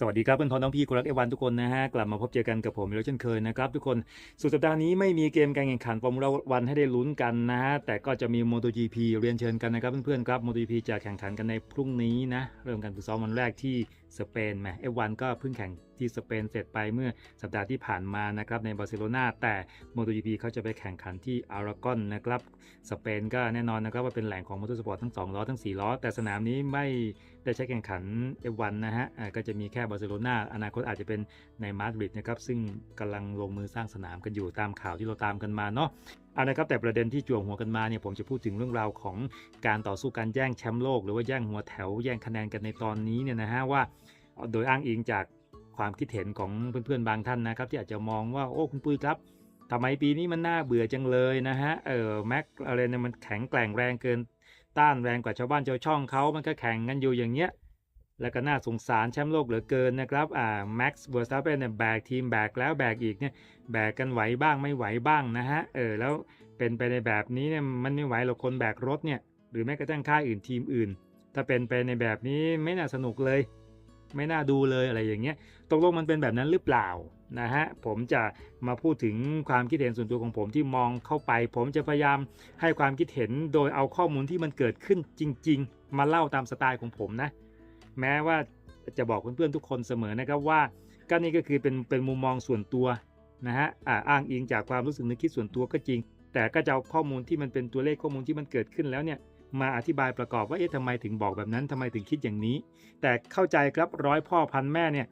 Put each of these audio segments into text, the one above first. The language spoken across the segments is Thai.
สวัสดีครับเพื่อนพ้องน้องพี่กุรักเอวันทุกคนนะฮะกลับมาพบเจอกันกับผมอีกแล้วเช่นเคยนะครับทุกคนสุดสัปดาห์นี้ไม่มีเกมการแข่งขันฟอร์มูล่าวันให้ได้ลุ้นกันนะฮะแต่ก็จะมี MotoGP เรียนเชิญกันนะครับเพื่อนๆครับ MotoGP จะแข่งขันกันในพรุ่งนี้นะเริ่มการฝึกซ้อมวันแรกที่สเปนแหมเอวันก็เพิ่งแข่ง ที่สเปนเสร็จไปเมื่อสัปดาห์ที่ผ่านมานะครับในบาร์เซโลนาแต่ MotoGP เขาจะไปแข่งขันที่อารากอนนะครับสเปนก็แน่นอนนะครับว่าเป็นแหล่งของมอเตอร์สปอร์ตทั้ง2ล้อทั้ง 4 ล้อ แต่สนามนี้ไม่ได้ใช้แข่งขัน F1 นะฮะก็จะมีแค่บาร์เซโลนาอนาคตอาจจะเป็นในมาดริดนะครับซึ่งกำลังลงมือสร้างสนามกันอยู่ตามข่าวที่เราตามกันมาเนาะเอานะครับแต่ประเด็นที่จ่วงหัวกันมาเนี่ยผมจะพูดถึงเรื่องราวของการต่อสู้การแย่งแชมป์โลก หรือว่าแย่งหัวแถวแย่งคะแนนกันในตอนนี้เนี่ยนะฮะว่า โดยอ้างอิงจาก ความคิดเห็นของเพื่อนๆบางท่านนะครับ ที่อาจจะมองว่าโอ้คุณปุ้ยครับทำไมปีนี้มันน่าเบื่อจังเลยนะฮะเออแม็กอะไรเนี่ยมันแข็งแกร่งแรงเกินต้านแรงกว่าชาวบ้านชาวช่องเขามันก็แข่งกันอยู่อย่างเงี้ยแล้วก็น่าสงสารแชมป์โลกเหลือเกินนะครับ อ่าแม็กซ์เวอร์สตัปเปนเนี่ยแบกทีมแบกแล้วแบกอีกเนี่ยแบกกันไหวบ้างไม่ไหวบ้างนะฮะ เออแล้วเป็นไปในแบบนี้เนี่ยมันไม่ไหวหรอกคนแบกรถเนี่ยหรือแม้กระทั่งค่ายอื่นทีมอื่น ถ้าเป็นไปในแบบนี้ไม่น่าสนุกเลย ไม่น่าดูเลยอะไรอย่างเงี้ยตกลงมันเป็นแบบนั้นหรือเปล่านะฮะผมจะมาพูดถึงความคิดเห็นส่วนตัวของผมที่มองเข้าไป ผมจะพยายามให้ความคิดเห็นโดยเอาข้อมูลที่มันเกิดขึ้นจริง ๆ มาเล่าตามสไตล์ของผมนะ แม้ว่าจะบอกเพื่อนๆทุกคนเสมอนะครับว่าก็นี่ก็คือเป็นเป็นมุมมองส่วนตัวนะฮะอ้างอิงจากความรู้สึกนึกคิดส่วนตัวก็จริง แต่ก็จะเอาข้อมูลที่มันเป็นตัวเลขข้อมูลที่มันเกิดขึ้นแล้วเนี่ย มาอธิบายประกอบว่าเอ๊ะทำไมถึงบอกแบบนั้นทำไมถึงคิดอย่างนี้ แต่เข้าใจครับร้อยพ่อพันแม่เนี่ย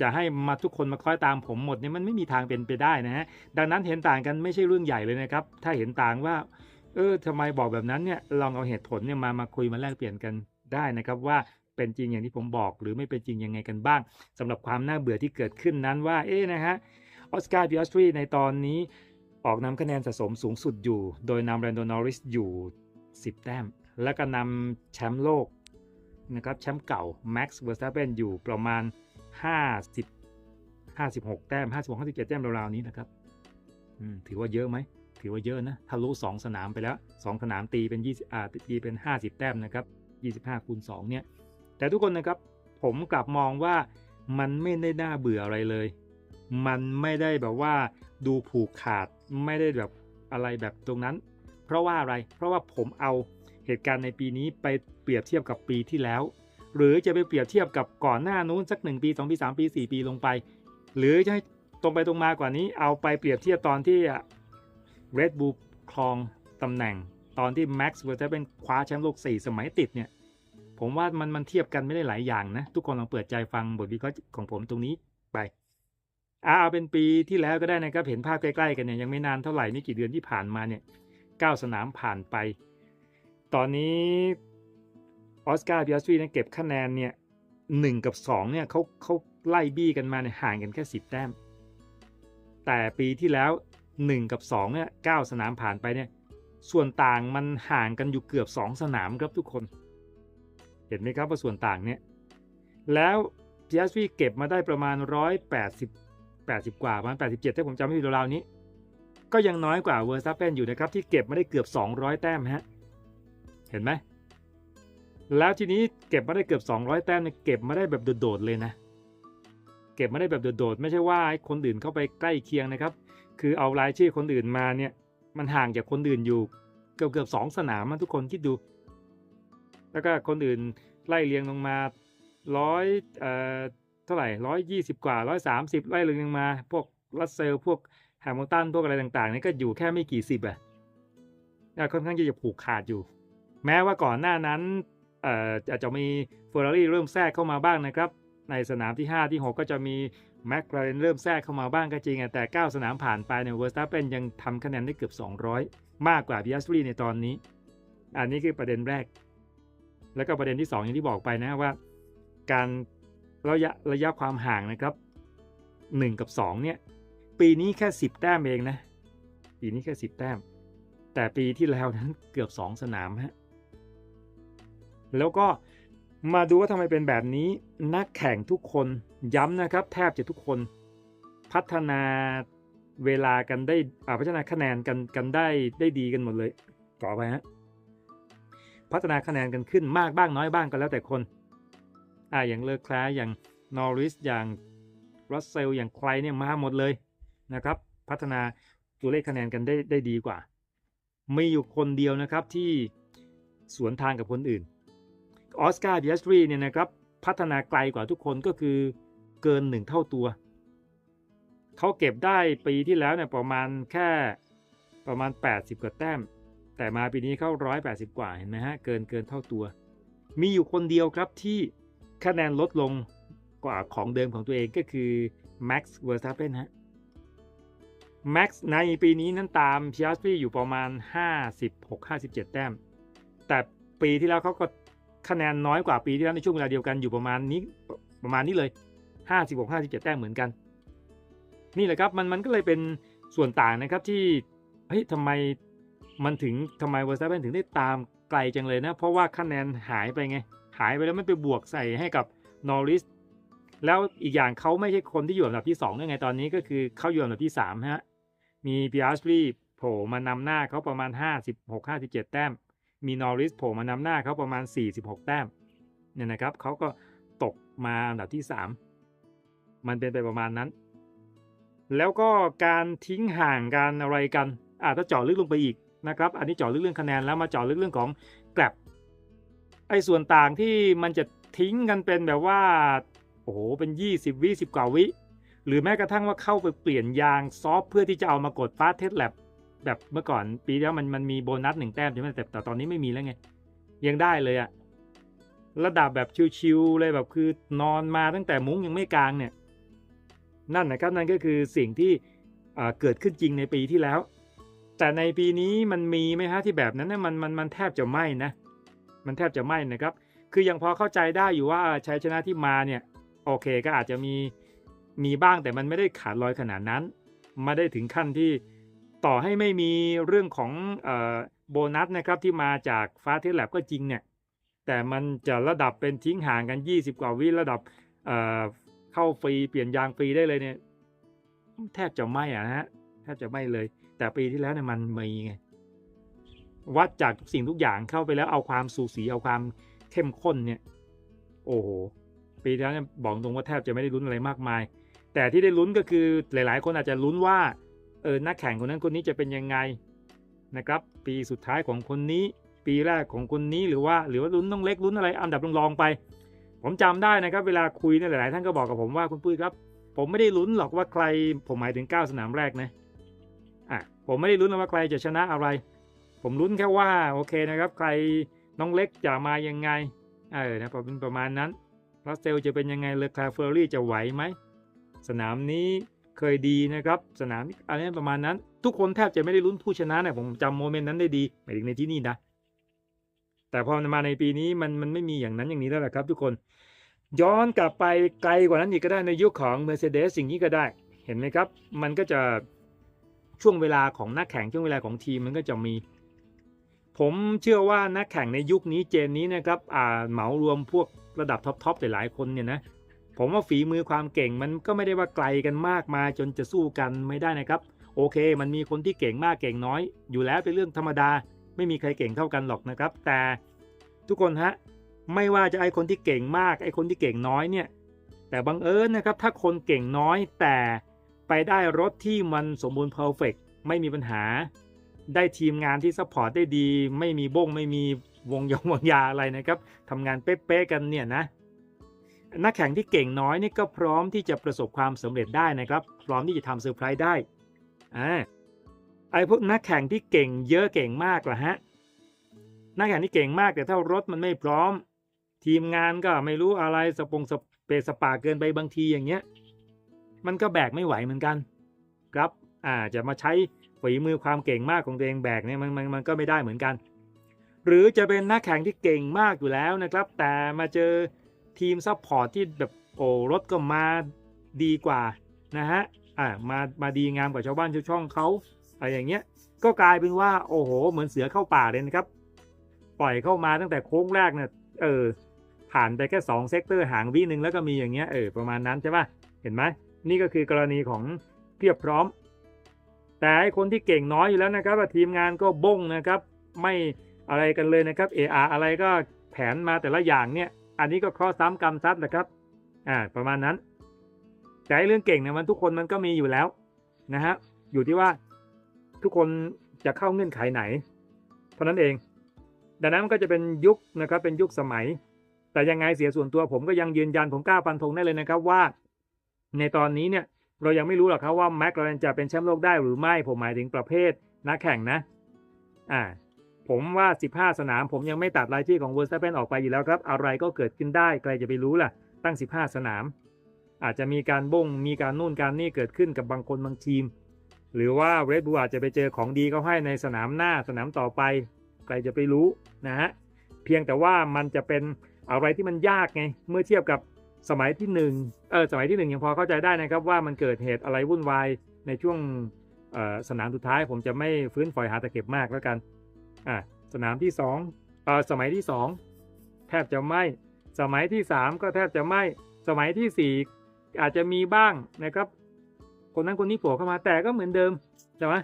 จะให้มาทุกคนมาคล้อยตามผมหมดเนี่ยมันไม่มีทางเป็นไปได้นะฮะดังนั้นเห็นต่างกันไม่ใช่เรื่องใหญ่เลยนะครับ ถ้าเห็นต่างว่า เออทำไมบอกแบบนั้นเนี่ยลองเอาเหตุผลเนี่ยมามาคุยมาแลกเปลี่ยนกันได้นะครับว่าเป็นจริงอย่างที่ผมบอกหรือไม่เป็นจริงยังไงกันบ้างสำหรับความน่าเบื่อที่เกิดขึ้นนั้นว่าเอ๊ะนะฮะออสการ์พิออสตรีในตอนนี้ออกนำคะแนนสะสมสูงสุดอยู่ โดยนำแรนโดนอริสอยู่ 10 แต้ม แล้วก็นำแชมป์โลกนะครับแชมป์เก่า Max Verstappen อยู่ประมาณ 50 56 แต้ม 56 57 แต้มราวๆนี้นะครับถือว่าเยอะไหม ถือว่าเยอะนะทะลุ2สนามไปแล้ว 2 สนามตีเป็น 20อ่าตีเป็น 50 แต้มนะครับ 25คูณ2เนี่ย แต่ทุกคนนะครับผมกลับมองว่ามันไม่ได้น่าเบื่ออะไรเลย มันไม่ได้แบบว่าดูผูกขาดไม่ได้แบบอะไรแบบตรงนั้น เพราะว่าอะไร เพราะว่าผมเอาเหตุการณ์ในปีนี้ไปเปรียบเทียบกับปีที่แล้ว หรือจะไปเปรียบเทียบกับก่อนหน้านู้นสัก 1 ปี 2 ปี 3 ปี 4 ปีลงไป หรือจะให้ตรงไปตรงมากว่านี้เอาไปเปรียบเทียบตอนที่ Red Bull ครองตำแหน่ง ตอนที่ Max Verstappen คว้าแชมป์โลก 4 สมัยติดเนี่ยผมว่ามันมันเทียบกันไม่ได้หลายอย่างนะ ทุกคนลองเปิดใจฟังบทวิเคราะห์ของผมตรงนี้ไปอ่าเอาเป็นปีที่แล้วก็ได้นะครับเห็นภาพใกล้ๆกันเนี่ยยังไม่นานเท่าไหร่นี่กี่เดือนที่ผ่านมาเนี่ย เก้าสนามผ่านไป ตอนนี้ออสการ์พิอาสตรีเนี่ยเก็บคะแนนเนี่ยหนึ่งกับสองเนี่ยเขาเขาไล่บี้กันมาเนี่ยห่างกันแค่สิบแต้ม แต่ปีที่แล้วหนึ่งกับสองเนี่ยเก้าสนามผ่านไปเนี่ยส่วนต่างมันห่างกันอยู่เกือบสองสนามครับทุกคน เห็นไหมครับว่าส่วนต่างเนี่ย แล้วพีอาสตรีเก็บมาได้ประมาณร้อยแปดสิบแปดสิบกว่าประมาณแปดสิบเจ็ดถ้าผมจำไม่ผิดราวๆนี้ ก็ยังน้อยกว่าเวอร์ซัปเปนอยู่นะครับที่เก็บมาได้เกือบ 200 แต้มฮะเห็นไหมแล้วทีนี้เก็บมาได้เกือบ 200 แต้มเนี่ยเก็บมาได้แบบโดดๆเลยนะ เก็บมาได้แบบโดดๆไม่ใช่ว่าคนอื่นเข้าไปใกล้เคียงนะครับ คือเอารายชื่อคนอื่นมาเนี่ยมันห่างจากคนอื่นอยู่เกือบเกือบสองสนามทุกคนคิดดู แล้วก็คนอื่นไล่เรียงลงมาร้อยเอ่อเท่าไหร่ร้อยยี่สิบกว่าร้อยสามสิบไล่เรียงลงมา พวกรัสเซลพวก แฮมิลตันพวกอะไรต่างๆนี่ก็อยู่แค่ไม่กี่สิบอะค่อนข้างจะผูกขาดอยู่ แม้ว่าก่อนหน้านั้นอาจจะมีเฟอร์รารี่เริ่มแทรกเข้ามาบ้างนะครับ ในสนามที่ 5 ที่ 6 ก็จะมีแมคลาเรนเริ่มแทรกเข้ามาบ้างก็จริงแต่ 9 สนามผ่านไปเนี่ยเวอร์สตัปเปนยังทำคะแนนได้เกือบ 200 มากกว่าพิอาสตรีในตอนนี้ อันนี้คือประเด็นแรก แล้วก็ประเด็นที่ 2 อย่างที่บอกไปนะว่า การระยะระยะความห่างนะครับ 1 กับ 2 เนี่ย ปีนี้แค่10แต้มเองนะ ปีนี้แค่10แต้ม แต่ปีที่แล้วนั้นเกือบ2สนามฮะแล้วก็มาดูว่าทำไมเป็นแบบนี้ นักแข่งทุกคนย้ำนะครับ แทบจะทุกคน พัฒนาเวลากันได้พัฒนาคะแนนกันกันได้ได้ดีกันหมดเลยต่อไปฮะพัฒนาคะแนนกันขึ้นมากบ้างน้อยบ้างก็แล้วแต่คนอ่าอย่างเลอคลาอย่างนอริสอย่างรัสเซลอย่างใครเนี่ยมาหมดเลย นะครับ พัฒนาตัวเลขคะแนนกันได้ได้ดีกว่า มีอยู่คนเดียวนะครับที่สวนทางกับคนอื่นออสการ์บิอสตรีเนี่ยนะครับพัฒนาไกลกว่าทุกคนก็คือเกินหนึ่งเท่าตัว เขาเก็บได้ปีที่แล้วเนี่ยประมาณแค่ประมาณ 80 กว่าแต้ม แต่มาปีนี้เข้า 180 กว่าเห็นไหมฮะเกินเกินเท่าตัว มีอยู่คนเดียวครับที่คะแนนลดลงกว่าของเดิมของตัวเองก็คือ Max Verstappen ฮะ Max ในปีนี้นั้นตาม p i a s t r i อยู่ประมาณ 56-57 แต้ม แต่ปีที่แล้วเขาก็คะแนนน้อยกว่าปีที่แล้วในช่วงเวลาเดียวกันอยู่ประมาณนี้ประมาณนี้เลย 56-57 แต้มเหมือนกัน นี่แหละครับมันมันก็เลยเป็นส่วนต่างนะครับที่เฮ้ยทำไมมันถึงทำไม Verstappen ถึงได้ตามไกลจังเลยนะ เพราะว่าคะแนนหายไปไง หายไปแล้วไม่ไปบวกใส่ให้กับ Norris แล้วอีกอย่างเขาไม่ใช่คนที่อยู่อันดับที่2ด้วยไงตอนนี้ก็คือเขาอยู่อันดับที่3ฮะ มี p i a s t r i โผล่มานำหน้าเขาประมาณ 56-57 แต้ม มีนอริสโผล่มานำหน้าเขาประมาณ 46 แต้มเนี่ยนะครับเขาก็ตกมาอันดับที่ 3 มันเป็นไปประมาณนั้น แล้วก็การทิ้งห่างการอะไรกันอ่าถ้าเจาะลึกลงไปอีกนะครับ อันนี้เจาะลึกเรื่องคะแนนแล้วมาเจาะลึกเรื่องของแกลบไอ้ส่วนต่างที่มันจะทิ้งกันเป็นแบบว่าโอ้โหเป็น 20 วิ10กว่าวิ หรือแม้กระทั่งว่าเข้าไปเปลี่ยนยางซอฟเพื่อที่จะเอามากดฟาสเทสแลบแบบเมื่อก่อนปีแล้วมันมันมีโบนัสหนึ่งแต้มใช่ไหมแต่แต่ตอนนี้ไม่มีแล้วไง ยังได้เลยอะระดับแบบชิวๆเลยแบบคือนอนมาตั้งแต่มุ้งยังไม่กลางเนี่ยนั่นนะครับนั่นก็คือสิ่งที่เกิดขึ้นจริงในปีที่แล้ว แต่ในปีนี้มันมีไหมฮะที่แบบนั้นนะมันมันมันแทบจะไม่นะ มันแทบจะไม่นะครับ คือยังพอเข้าใจได้อยู่ว่าชัยชนะที่มาเนี่ยโอเคก็อาจจะมี มีบ้างแต่มันไม่ได้ขาดลอยขนาดนั้น ไม่ได้ถึงขั้นที่ต่อให้ไม่มีเรื่องของโบนัสนะครับที่มาจากฟ้าเทสแลบก็จริงเนี่ยแต่มันจะระดับเป็นทิ้งห่างกัน 20 กว่าวิระดับเข้าฟรีเปลี่ยนยางฟรีได้เลยเนี่ยแทบจะไม่อะนะฮะแทบจะไม่เลย แต่ปีที่แล้วเนี่ยมันมีไงวัดจากทุกสิ่งทุกอย่างเข้าไปแล้วเอาความสูสีเอาความเข้มข้นเนี่ย โอ้โหปีที่แล้วเนี่ยบอกตรงว่าแทบจะไม่ได้ลุ้นอะไรมากมาย แต่ที่ได้ลุ้นก็คือหลาย ๆ คนอาจจะลุ้นว่าเออนักแข่งคนนั้นคนนี้จะเป็นยังไงนะครับ ปีสุดท้ายของคนนี้ ปีแรกของคนนี้หรือว่าหรือว่าลุ้นต้องเล็กลุ้นอะไรอันดับรองๆไป ผมจำได้นะครับ เวลาคุยเนี่ยหลายๆท่านก็บอกกับผมว่าคุณปุ้ยครับ ผมไม่ได้ลุ้นหรอกว่าใคร ผมหมายถึง 9 สนามแรกนะอะผมไม่ได้ลุ้นว่าใครจะชนะอะไร ผมลุ้นแค่ว่าโอเคนะครับใครน้องเล็กจะมายังไงเออนะเป็นประมาณนั้นรัสเซลจะเป็นยังไงเลอคาเฟอรี่จะไหวไหม สนามนี้เคยดีนะครับ สนามอะไรประมาณนั้น ทุกคนแทบจะไม่ได้ลุ้นผู้ชนะเนี่ยผมจำโมเมนต์นั้นได้ดีหมายถึงในที่นี่นะ แต่พอมาในปีนี้มันมันไม่มีอย่างนั้นอย่างนี้แล้วแหละครับ ทุกคนย้อนกลับไปไกลกว่านั้นอีกก็ได้ในยุคของ Mercedes สิ่งนี้ก็ได้ เห็นไหมครับ มันก็จะช่วงเวลาของนักแข่งช่วงเวลาของทีมมันก็จะมี ผมเชื่อว่านักแข่งในยุคนี้เจนนี้นะครับอ่าเหมารวมพวกระดับท็อปๆหลายๆคนเนี่ยนะ ผมว่าฝีมือความเก่งมันก็ไม่ได้ว่าไกลกันมากมาจนจะสู้กันไม่ได้นะครับ โอเค มันมีคนที่เก่งมากเก่งน้อย อยู่แล้วเป็นเรื่องธรรมดา ไม่มีใครเก่งเท่ากันหรอกนะครับ แต่ทุกคนฮะไม่ว่าจะไอคนที่เก่งมากไอคนที่เก่งน้อยเนี่ย แต่บังเอิญนะครับ ถ้าคนเก่งน้อยแต่ไปได้รถที่มันสมบูรณ์เพอร์เฟกไม่มีปัญหา ได้ทีมงานที่ซัพพอร์ตได้ดี ไม่มีบ้งไม่มีวงยองวงยาอะไรนะครับทำงานเป๊ะๆกันเนี่ยนะ นักแข่งที่เก่งน้อยนี่ก็พร้อมที่จะประสบความสำเร็จได้นะครับ พร้อมที่จะทำเซอร์ไพรส์ได้อ่าไอ้พวกนักแข่งที่เก่งเยอะเก่งมากล่ะฮะนักแข่งที่เก่งมากแต่ถ้ารถมันไม่พร้อม ทีมงานก็ไม่รู้อะไรสปงสเปสปาเกินไปบางทีอย่างเงี้ยมันก็แบกไม่ไหวเหมือนกัน ครับอ่าจะมาใช้ฝีมือความเก่งมากของตัวเองแบกเนี่ยมันมันมันก็ไม่ได้เหมือนกัน หรือจะเป็นนักแข่งที่เก่งมากอยู่แล้วนะครับ แต่มาเจอ ทีมซัพพอร์ตที่แบบโอ้รถก็มาดีกว่านะฮะอ่ามามาดีงามกว่าชาวบ้านชาวช่องเขาอะไรอย่างเงี้ยก็กลายเป็นว่าโอ้โห เหมือนเสือเข้าป่าเลยนะครับ ปล่อยเข้ามาตั้งแต่โค้งแรกเนี่ยเออผ่านไปแค่2เซกเตอร์ห่างวิหนึ่งแล้วก็มีอย่างเงี้ยเออประมาณนั้นใช่ป่ะเห็นไหมนี่ก็คือกรณีของเพียบพร้อม แต่คนที่เก่งน้อยอยู่แล้วนะครับทีมงานก็บ้งนะครับ ไม่อะไรกันเลยนะครับเอออะไรก็แผนมาแต่ละอย่างเนี่ย อันนี้ก็ข้อซ้ำกรรมซัดนะครับ อ่า ประมาณนั้น แต่เรื่องเก่งเนี่ยมันทุกคนมันก็มีอยู่แล้วนะฮะ อยู่ที่ว่าทุกคนจะเข้าเงื่อนไขไหน เท่านั้นเอง ดังนั้นมันก็จะเป็นยุคนะครับเป็นยุคสมัย แต่ยังไงเสียส่วนตัวผมก็ยังยืนยันผมกล้าฟันธงได้เลยนะครับว่า ในตอนนี้เนี่ยเรายังไม่รู้หรอกครับว่าแม็กลาเรนจะเป็นแชมป์โลกได้หรือไม่ผมหมายถึงประเภทนักแข่งนะ อ่า ผมว่า 15 สนาม ผมยังไม่ตัดรายชื่อของเวอร์สเปนออกไปอยู่แล้วครับ อะไรก็เกิดขึ้นได้ใครจะไปรู้ล่ะ ตั้ง 15 สนาม อาจจะมีการบ้งมีการนู่นการนี่เกิดขึ้นกับบางคนบางทีม หรือว่าเรดบูอาจจะไปเจอของดีเขาให้ในสนามหน้าสนามต่อไปใครจะไปรู้นะฮะเพียงแต่ว่ามันจะเป็นอะไรที่มันยากไง เมื่อเทียบกับสมัยที่หนึ่งเออสมัยที่หนึ่งยังพอเข้าใจได้นะครับว่ามันเกิดเหตุอะไรวุ่นวายในช่วงสนามสุดท้ายผมจะไม่ฟื้นฝอยหาตะเข็บมากแล้วกัน อะสนามที่สองเออสมัยที่สองแทบจะไม่สมัยที่สามก็แทบจะไม่สมัยที่สี่อาจจะมีบ้างนะครับ คนนั้นคนนี้โผล่เข้ามาแต่ก็เหมือนเดิมใช่ไหม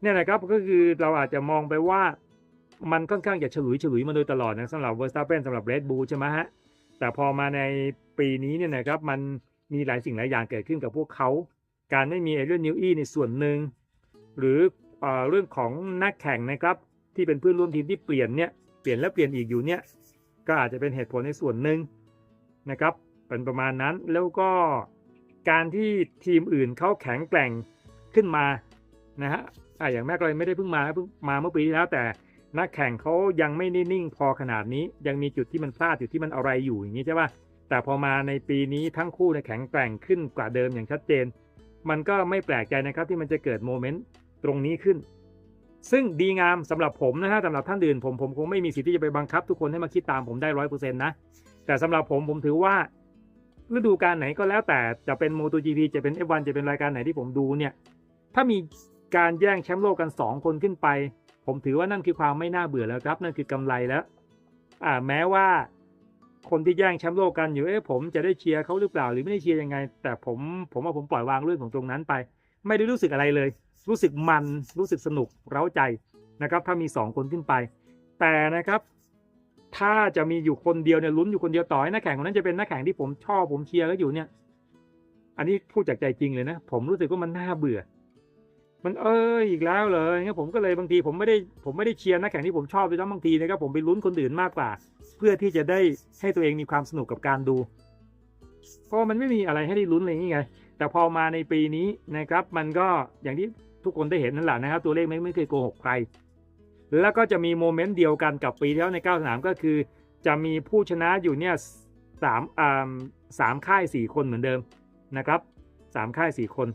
เนี่ยนะครับก็คือเราอาจจะมองไปว่ามันค่อนข้างจะฉลุยฉลุยมาโดยตลอดนะสำหรับเวอร์สตาเปนสำหรับเรดบูใช่ไหมฮะแต่พอมาในปีนี้เนี่ยนะครับมันมีหลายสิ่งหลายอย่างเกิดขึ้นกับพวกเขา การไม่มีเอเรียนนิวอีในส่วนหนึ่งหรือเอเรื่องของนักแข่งนะครับ ที่เป็นเพื่อนร่วมทีมที่เปลี่ยนเนี่ยเปลี่ยนแล้วเปลี่ยนอีกอยู่เนี่ยก็อาจจะเป็นเหตุผลในส่วนหนึ่งนะครับเป็นประมาณนั้นแล้วก็การที่ทีมอื่นเขาแข็งแกร่งขึ้นมานะฮะอะอย่างแม่กเลยไม่ได้เพิ่งมาเพิ่งมาเมื่อปีที่แล้วแต่นักแข่งเขายังไม่นิ่งพอขนาดนี้ ยังมีจุดที่มันพลาดอยู่ที่มันอะไรอยู่อย่างนี้ใช่ป่ะแต่พอมาในปีนี้ทั้งคู่เนี่ยแข็งแกร่งขึ้นกว่าเดิมอย่างชัดเจน มันก็ไม่แปลกใจนะครับที่มันจะเกิดโมเมนต์ตรงนี้ขึ้น ซึ่งดีงามสำหรับผมนะฮะสำหรับท่านอื่นผมผมคงไม่มีสิทธิ์ที่จะไปบังคับทุกคนให้มาคิดตามผมได้ร้อยเปอร์เซ็นต์นะ แต่สำหรับผมผมถือว่าฤดูกาลไหนก็แล้วแต่จะเป็น MotoGP จะเป็น F1 จะเป็นรายการไหนที่ผมดูเนี่ย ถ้ามีการแย่งแชมป์โลกกัน 2 คนขึ้นไป ผมถือว่านั่นคือความไม่น่าเบื่อแล้วครับ นั่นคือกำไรแล้วอ่าแม้ว่าคนที่แย่งแชมป์โลกกันอยู่เอ๊ะผมจะได้เชียร์เขาหรือเปล่าหรือไม่ได้เชียร์ยังไง แต่ผมผมว่าผมปล่อยวางเรื่องของตรงนั้นไป ไม่ได้รู้สึกอะไรเลย รู้สึกมันรู้สึกสนุกเร้าใจนะครับ ถ้ามี 2 คนขึ้นไป แต่นะครับ ถ้าจะมีอยู่คนเดียวเนี่ยลุ้นอยู่คนเดียวต่อให้นักแข่งคนนั้นจะเป็นนักแข่งที่ผมชอบผมเชียร์ก็อยู่เนี่ย อันนี้พูดจากใจจริงเลยนะ ผมรู้สึกว่ามันน่าเบื่อ มันเอออีกแล้วเลยงั้นผมก็เลยบางทีผมไม่ได้ผมไม่ได้เชียร์นักแข่งที่ผมชอบด้วยซ้ำบางทีนะครับผมไปลุ้นคนอื่นมากกว่า เพื่อที่จะได้ให้ตัวเองมีความสนุกกับการดูเพราะมันไม่มีอะไรให้ได้ลุ้นอะไรอย่างงี้ไง แต่พอมาในปีนี้นะครับมันก็อย่างที่ทุกคนได้เห็นนั่นแหละนะครับ ตัวเลขไม่ไม่เคยโกหกใคร แล้วก็จะมีโมเมนต์เดียวกันกับปีที่แล้วใน 9 สนามก็คือ จะมีผู้ชนะอยู่เนี่ยสามอ่าสามค่ายสี่คนเหมือนเดิมนะครับสามค่ายสี่คน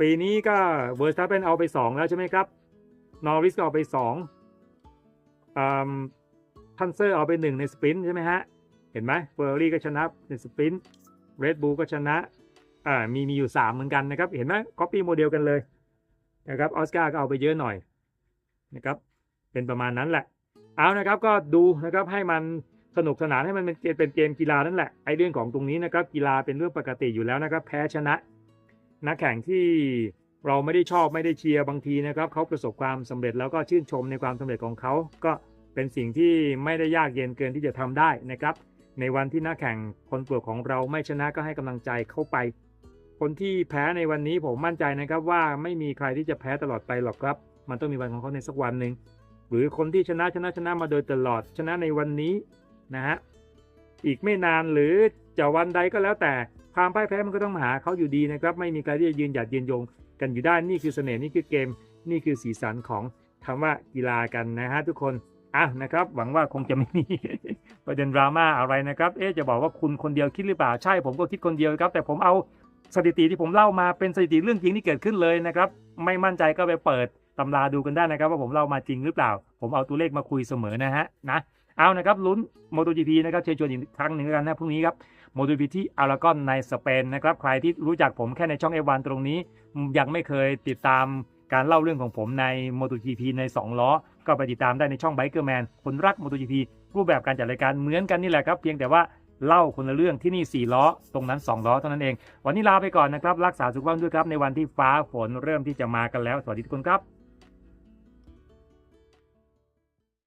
ปีนี้ก็เวอร์สตัปเป็นเอาไป 2 แล้วใช่ไหมครับนอริสก็เอาไป2อ่าทันเซอร์เอาไป 1 ในสปรินต์ใช่ไหมฮะเห็นไหมเฟอร์รี่ก็ชนะในสปรินต์เรดบูก็ชนะ อ่ามีมีอยู่ 3 เหมือนกันนะครับ เห็นไหมก๊อปปี้โมเดลกันเลยนะครับออสการ์ก็เอาไปเยอะหน่อยนะครับเป็นประมาณนั้นแหละ เอานะครับก็ดูนะครับให้มันสนุกสนานให้มันเป็นเกมเป็นเกมกีฬานั่นแหละไอเรื่องของตรงนี้นะครับกีฬาเป็นเรื่องปกติอยู่แล้วนะครับ แพ้ชนะนักแข่งที่เราไม่ได้ชอบไม่ได้เชียร์บางทีนะครับเขาประสบความสำเร็จแล้วก็ชื่นชมในความสำเร็จของเขา ก็เป็นสิ่งที่ไม่ได้ยากเย็นเกินที่จะทำได้นะครับ ในวันที่นักแข่งคนโปรดของเราไม่ชนะก็ให้กำลังใจเข้าไป คนที่แพ้ในวันนี้ผมมั่นใจนะครับว่าไม่มีใครที่จะแพ้ตลอดไปหรอกครับ มันต้องมีวันของเขาในสักวันหนึ่งหรือคนที่ชนะชนะชนะมาโดยตลอดชนะในวันนี้นะฮะอีกไม่นานหรือจะวันใดก็แล้วแต่ความพ่ายแพ้มันก็ต้องมาหาเขาอยู่ดีนะครับ ไม่มีใครที่จะยืนหยัดยืนยง กันอยู่ได้นี่คือเสน่ห์นี่คือเกม นี่คือสีสันของคำว่ากีฬากันนะฮะทุกคนอะนะครับ หวังว่าคงจะไม่มีประเด็นดราม่าอะไรนะครับ เอ๊จะบอกว่าคุณคนเดียวคิดหรือเปล่าใช่ผมก็คิดคนเดียวครับ แต่ผมเอา สถิติที่ผมเล่ามาเป็นสถิติเรื่องจริงที่เกิดขึ้นเลยนะครับ ไม่มั่นใจก็ไปเปิดตำราดูกันได้นะครับ ว่าผมเล่ามาจริงหรือเปล่า ผมเอาตัวเลขมาคุยเสมอนะฮะนะเอานะครับลุ้น MotoGP นะครับเชิญชวนอีกครั้งหนึ่งด้วกันนะพรุ่งนี้ครับ MotoGP ที่อารากอนในสเปนนะครับใครที่รู้จักผมแค่ในช่อง F1 ตรงนี้ ยังไม่เคยติดตามการเล่าเรื่องของผมใน MotoGP ใน 2 ล้อ ก็ไปติดตามได้ในช่อง Bikerman คนรัก MotoGP รูปแบบการจัดรายการเหมือนกันนี่แหละครับ เพียงแต่ว่า เล่าคนละเรื่องที่นี่ 4 ล้อ ตรงนั้น 2 ล้อเท่านั้นเอง วันนี้ลาไปก่อนนะครับ รักษาสุขภาพด้วยครับ ในวันที่ฟ้าฝนเริ่มที่จะมากันแล้ว สวัสดีทุกคนครับ